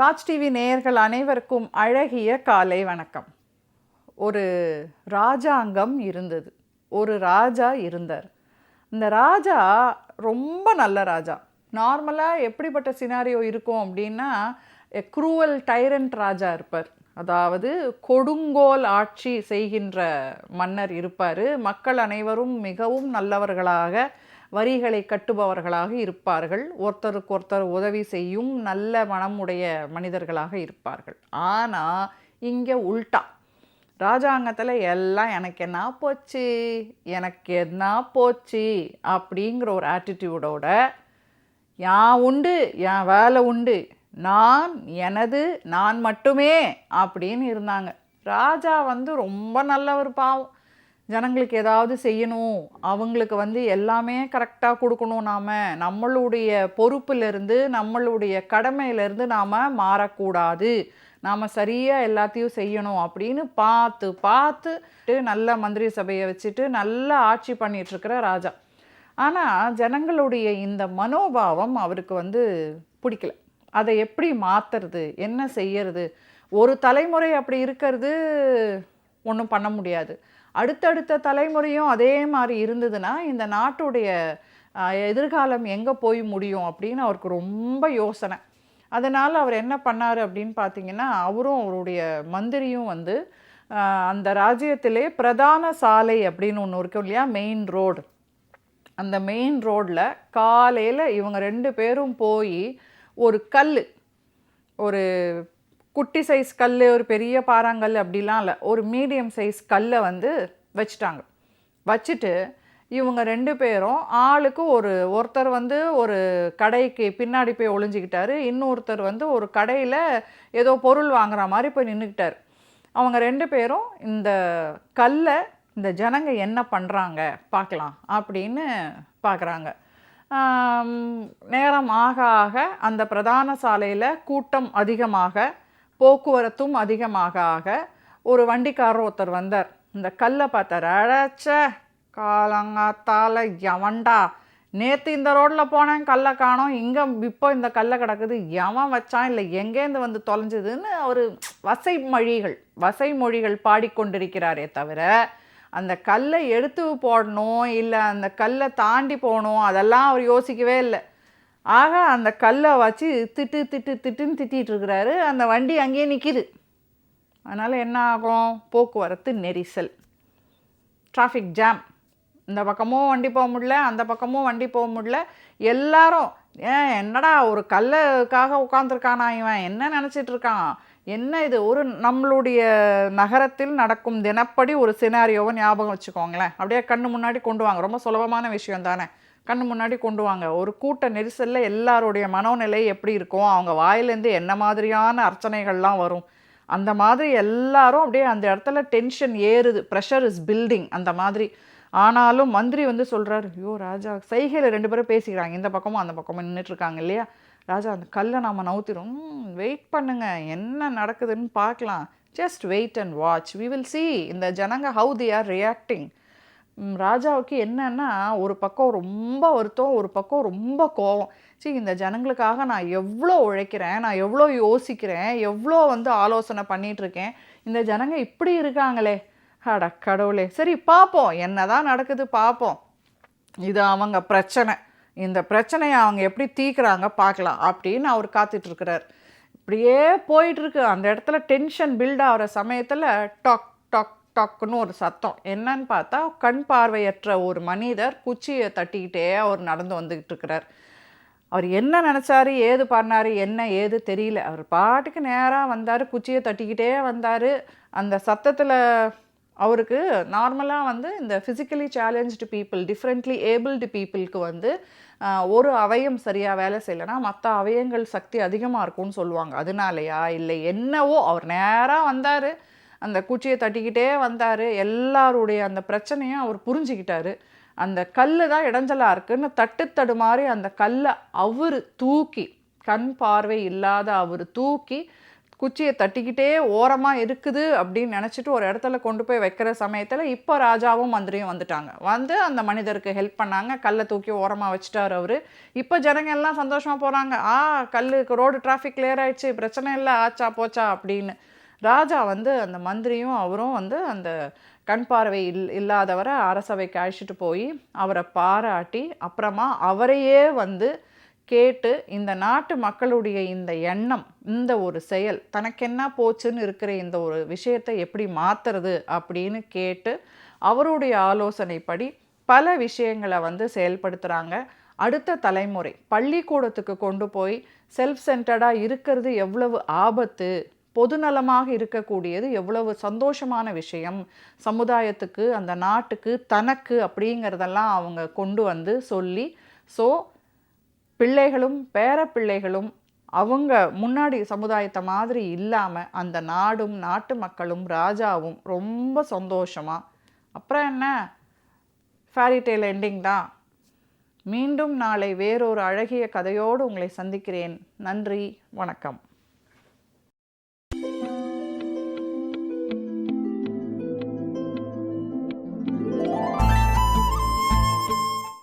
Raj TV நேயர்கள் அனைவருக்கும் அழகிய காலை வணக்கம். ஒரு ராஜாங்கம் இருந்தது. ஒரு ராஜா இருந்தார். இந்த ராஜா ரொம்ப நல்ல ராஜா. நார்மலாக எப்படிப்பட்ட சினாரியோ இருக்கும் அப்படின்னா க்ரூவல் டைரண்ட் ராஜா இருப்பார். அதாவது கொடுங்கோல் ஆட்சி செய்கின்ற மன்னர் இருப்பார். மக்கள் அனைவரும் மிகவும் நல்லவர்களாக வரிகளை கட்டுபவர்களாக இருப்பார்கள். ஒருத்தருக்கு ஒருத்தர் உதவி செய்யும் நல்ல மனமுடைய மனிதர்களாக இருப்பார்கள். ஆனால் இங்கே உல்டா. ராஜாங்கத்தில் எல்லாம் எனக்கு என்ன போச்சு? எனக்கு என்ன போச்சு? அப்படிங்கிற ஒரு ஆட்டிடியூடோட என் உண்டு என் வேலை உண்டு. நான் எனது நான் மட்டுமே அப்படின்னு இருந்தாங்க. ராஜா வந்து ரொம்ப நல்லவர் பாவம். ஜனங்களுக்கு ஏதாவது செய்யணும். அவங்களுக்கு வந்து எல்லாமே கரெக்டாக கொடுக்கணும் நாம். நம்மளுடைய பொறுப்பிலிருந்து நம்மளுடைய கடமையிலேருந்து நாம் மாறக்கூடாது. நாம் சரியாக எல்லாத்தையும் செய்யணும் அப்படின்னு பார்த்து பார்த்து நல்ல மந்திரி சபையை வச்சுட்டு நல்லா ஆட்சி பண்ணிகிட்ருக்கிற ராஜா. ஆனால் ஜனங்களுடைய இந்த மனோபாவம் அவருக்கு வந்து பிடிக்கல. அதை எப்படி மாற்றுறது என்ன செய்யறது? ஒரு தலைமுறை அப்படி இருக்கிறது ஒன்றும் பண்ண முடியாது. அடுத்தடுத்த தலைமுறையும் அதே மாதிரி இருந்ததுன்னா இந்த நாட்டுடைய எதிர்காலம் எங்கே போய் முடியும் அப்படின்னு அவருக்கு ரொம்ப யோசனை. அதனால் அவர் என்ன பண்ணார் அப்படின்னு பார்த்தீங்கன்னா அவரும் அவருடைய மந்திரியும் வந்து அந்த ராஜ்யத்திலே பிரதான சாலை அப்படின்னு ஒன்று இருக்கும் இல்லையா மெயின் ரோடு அந்த மெயின் ரோட்டில் காலையில் இவங்க ரெண்டு பேரும் போய் ஒரு கல் ஒரு குட்டி சைஸ் கல் ஒரு பெரிய பாறாங்கல் அப்படிலாம் இல்லை. ஒரு மீடியம் சைஸ் கல்லை வந்து வச்சுட்டாங்க. வச்சுட்டு இவங்க ரெண்டு பேரும் ஆளுக்கு ஒரு ஒருத்தர் வந்து ஒரு கடைக்கு பின்னாடி போய் ஒளிஞ்சிக்கிட்டாரு. இன்னொருத்தர் வந்து ஒரு கடையில் ஏதோ பொருள் வாங்குற மாதிரி போய் நின்றுக்கிட்டார் அவங்க ரெண்டு பேரும் இந்த கல்லை இந்த ஜனங்க என்ன பண்ணுறாங்க பார்க்கலாம் அப்படின்னு பார்க்குறாங்க. நேரம் ஆக ஆக அந்த பிரதான சாலையில் கூட்டம் அதிகமாக போக்குவரத்தும் அதிகமாக ஆக ஒரு வண்டிக்காரர் ஒருத்தர் வந்தார். இந்த கல்லை பார்த்தார். அழைச்ச காலங்காத்தால எவன்டா? நேற்று இந்த ரோட்டில் போனேன் கல்லை காணோம். இங்கே இப்போ இந்த கல்லை கிடக்குது. எவன் வச்சான்? இல்லை எங்கேருந்து வந்து தொலைஞ்சதுன்னு அவர் வசை மொழிகள் வசை மொழிகள் பாடிக்கொண்டிருக்கிறாரே தவிர அந்த கல்லை எடுத்து போடணும் இல்லை அந்த கல்லை தாண்டி போகணும் அதெல்லாம் அவர் யோசிக்கவே இல்லை. ஆக அந்த கல்லை வச்சு திட்டு திட்டு திட்டுன்னு திட்டிகிட்டு இருக்கிறாரு அந்த வண்டி அங்கேயே நிற்கிது அதனால் என்ன ஆகும்? போக்குவரத்து நெரிசல். டிராஃபிக் ஜாம் இந்த பக்கமும் வண்டி போக முடியல அந்த பக்கமும் வண்டி போக முடியல. எல்லாரும் ஏன் என்னடா ஒரு கல்லுக்காக உட்காந்துருக்கானா இவன்? என்ன நினச்சிட்டு இருக்கான் என்ன இது? ஒரு நம்மளுடைய நகரத்தில் நடக்கும் தினப்படி ஒரு சினாரியோவை ஞாபகம் வச்சுக்கோங்களேன். அப்படியே கண்ணு முன்னாடி கொண்டு வாங்க. ரொம்ப சுலபமான விஷயம் தானே கண்ணு முன்னாடி கொண்டு வாங்க. ஒரு கூட்ட நெரிசலில் எல்லாருடைய மனோநிலை எப்படி இருக்கும் அவங்க வாயிலேருந்து என்ன மாதிரியான அர்ச்சனைகள்லாம் வரும். அந்த மாதிரி எல்லாரும் அப்படியே அந்த இடத்துல டென்ஷன் ஏறுது. ப்ரெஷர் இஸ் பில்டிங் அந்த மாதிரி. ஆனாலும் மந்திரி வந்து சொல்கிறார் ஐயோ ராஜா சைகையில் ரெண்டு பேரும் பேசிக்கிறாங்க. இந்த பக்கமும் அந்த பக்கமும் நின்றுட்டுருக்காங்க இல்லையா? ராஜா அந்த கல்லை நாம் நவுத்திரும் வெயிட் பண்ணுங்க. என்ன நடக்குதுன்னு பார்க்கலாம். Just wait and watch we will see இந்த ஜனங்க ஹவு தி ஆர் ரியாக்டிங் ராஜாவுக்கு என்னன்னா ஒரு பக்கம் ரொம்ப வருத்தம் ஒரு பக்கம் ரொம்ப கோவம். சரி இந்த ஜனங்களுக்காக நான் எவ்வளோ உழைக்கிறேன் நான் எவ்வளோ யோசிக்கிறேன் எவ்வளோ வந்து ஆலோசனை பண்ணிகிட்ருக்கேன் இந்த ஜனங்க இப்படி இருக்காங்களே. அட கடவுளே. சரி பார்ப்போம் என்னதான் நடக்குது பார்ப்போம் இது அவங்க பிரச்சனை. இந்த பிரச்சனையை அவங்க எப்படி தீர்க்குறாங்க பார்க்கலாம் அப்படின்னு அவர் காத்துட்ருக்கிறார். இப்படியே போயிட்டுருக்கு அந்த இடத்துல டென்ஷன் பில்ட் ஆகிற சமயத்தில் டாக் டாக் டக்குன்னு ஒரு சத்தம். என்னன்னு பார்த்தா கண் பார்வையற்ற ஒரு மனிதர் குச்சியை தட்டிக்கிட்டே அவர் நடந்து வந்துக்கிட்டு இருக்கிறார். அவர் என்ன நினச்சாரு ஏது பண்ணார் என்ன ஏது தெரியல. அவர் பாட்டுக்கு நேராக வந்தார் குச்சியை தட்டிக்கிட்டே வந்தார். அந்த சத்தத்தில் அவருக்கு நார்மலாக வந்து இந்த physically challenge people differently abled பீப்புளுக்கு வந்து ஒரு அவயம் சரியாக வேலை செய்யலைன்னா மற்ற அவயங்கள் சக்தி அதிகமாக இருக்கும்னு சொல்லுவாங்க. அதனாலயா இல்லை என்னவோ அவர் நேராக வந்தார். அந்த குச்சியை தட்டிக்கிட்டே வந்தார். எல்லாருடைய அந்த பிரச்சனையும் அவர் புரிஞ்சுக்கிட்டாரு. அந்த கல் தான் இடைஞ்சலாக இருக்குன்னு தட்டு தடுமாறி அந்த கல்லை அவர் தூக்கி கண் பார்வை இல்லாத அவர் தூக்கி குச்சியை தட்டிக்கிட்டே ஓரமாக இருக்குது அப்படின்னு நினச்சிட்டு ஒரு இடத்துல கொண்டு போய் வைக்கிற சமயத்தில் இப்போ ராஜாவும் மந்திரியும் வந்துட்டாங்க. வந்து அந்த மனிதருக்கு ஹெல்ப் பண்ணாங்க. கல்லை தூக்கி ஓரமாக வச்சுட்டார் அவர். இப்போ ஜனங்க எல்லாம் சந்தோஷமாக போகிறாங்க ஆ கல்லுக்கு ரோடு டிராஃபிக் கிளியர் ஆயிடுச்சு. பிரச்சனை இல்லை. ஆச்சா போச்சா அப்படின்னு ராஜா வந்து அந்த மந்திரியும் அவரும் வந்து அந்த கண் பார்வை இல் இல்லாதவரை அரசவைக்கு அழைச்சிட்டு போய் அவரை பாராட்டி அப்புறமா அவரையே வந்து கேட்டு இந்த நாட்டு மக்களுடைய இந்த எண்ணம் இந்த ஒரு செயல் தனக்கென்ன போச்சுன்னு இருக்கிற இந்த ஒரு விஷயத்தை எப்படி மாற்றுறது அப்படின்னு கேட்டு அவருடைய ஆலோசனைப்படி பல விஷயங்களை வந்து செயல்படுத்துகிறாங்க அடுத்த தலைமுறை பள்ளிக்கூடத்துக்கு கொண்டு போய் செல்ஃப் சென்டர்டாக இருக்கிறது எவ்வளவு ஆபத்து பொதுநலமாக இருக்கக்கூடியது எவ்வளவு சந்தோஷமான விஷயம். சமுதாயத்துக்கு அந்த நாட்டுக்கு தனக்கு அப்படிங்கிறதெல்லாம் அவங்க கொண்டு வந்து சொல்லி ஸோ பிள்ளைகளும் பேர பிள்ளைகளும் அவங்க முன்னாடி சமுதாயத்தை மாதிரி இல்லாமல் அந்த நாடும் நாட்டு மக்களும் ராஜாவும் ரொம்ப சந்தோஷமாக அப்புறம் என்ன? ஃபேரி டெய்ல் எண்டிங் தான். மீண்டும் நாளை வேறொரு அழகிய கதையோடு உங்களை சந்திக்கிறேன். நன்றி வணக்கம்.